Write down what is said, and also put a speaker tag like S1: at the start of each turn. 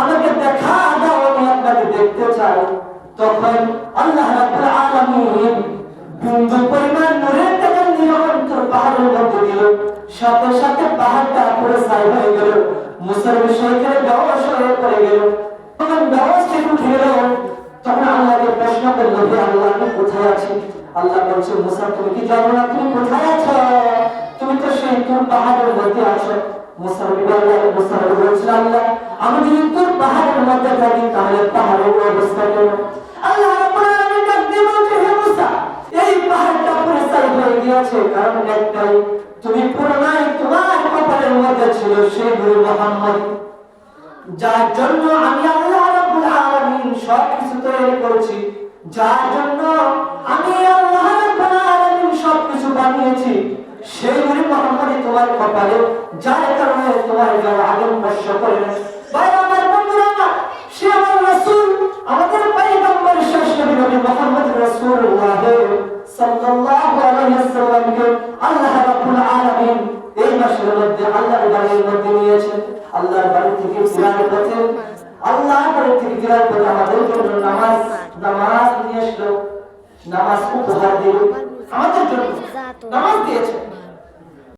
S1: আমাকে দেখা দাও আপনাকে দেখতে চাই। তখন আল্লাহ রাব্বুল আলামিন বিন্দু পরিমাণ নূরের অন্তর পাহাড়ের মধ্যে দিল সাথে সাথে পাহাড়টা পুরো হয়ে গেল। মুসার হয়ে পড়ে গেল। তখন থেকে উঠে গেল, তখন আল্লাহকে প্রশ্ন করল আল্লাহ কোথায় আছি? আল্লাহ বলছে, মুসা, তুমি কি জানো না তুমি কোথায় আছো? তুমি তো সেই তোর পাহাড়ের মধ্যে আছো। মুসার বিবাহ মুসার বলছিল আল্লাহ, আমি যদি মধ্যে থাকি তাহলে পাহাড়ের অবস্থা কেন আল্লাহ রাব্বুল যার জন্য আমি আল্লাহ রাব্বুল আলামিন সব কিছু তৈরি করেছি, যার জন্য বানিয়েছি, সেই গুরু তোমার কপালে, যার কারণে তোমার গায়ে আগুন বর্ষ রাসূলুল্লাহ সাল্লাল্লাহু আলাইহি আমাদের জন্য নামাজ দিয়েছে।